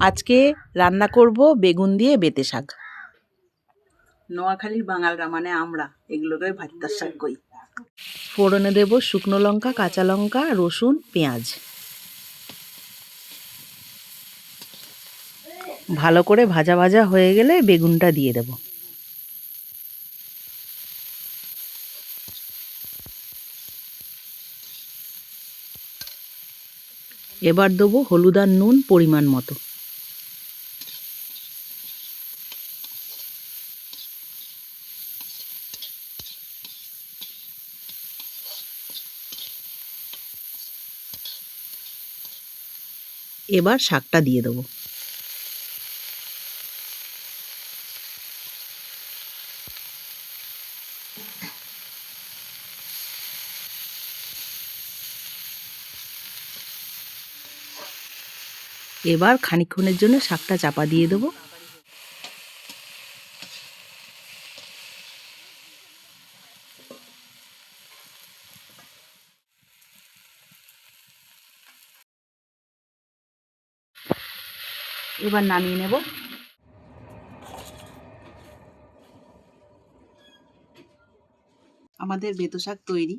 আজকে রান্না করব বেগুন দিয়ে বেতে শাক। নোয়াখালীর বাঙালরা মানে আমরা এগুলোকে ভাত্তার শাক কই। ফোড়নে দেব শুকনো লঙ্কা কাঁচা লঙ্কা রসুন পেঁয়াজ। ভালো করে ভাজা ভাজা হয়ে গেলে বেগুনটা দিয়ে দেব। এবার দেবো হলুদ আর নুন পরিমাণ মতো। এবার শাকটা দিয়ে দেবো। এবার খানিক্ষণের জন্য শাকটা চাপা দিয়ে দেবো। এবার নামিয়ে নেব। আমাদের বেতশাক তৈরি।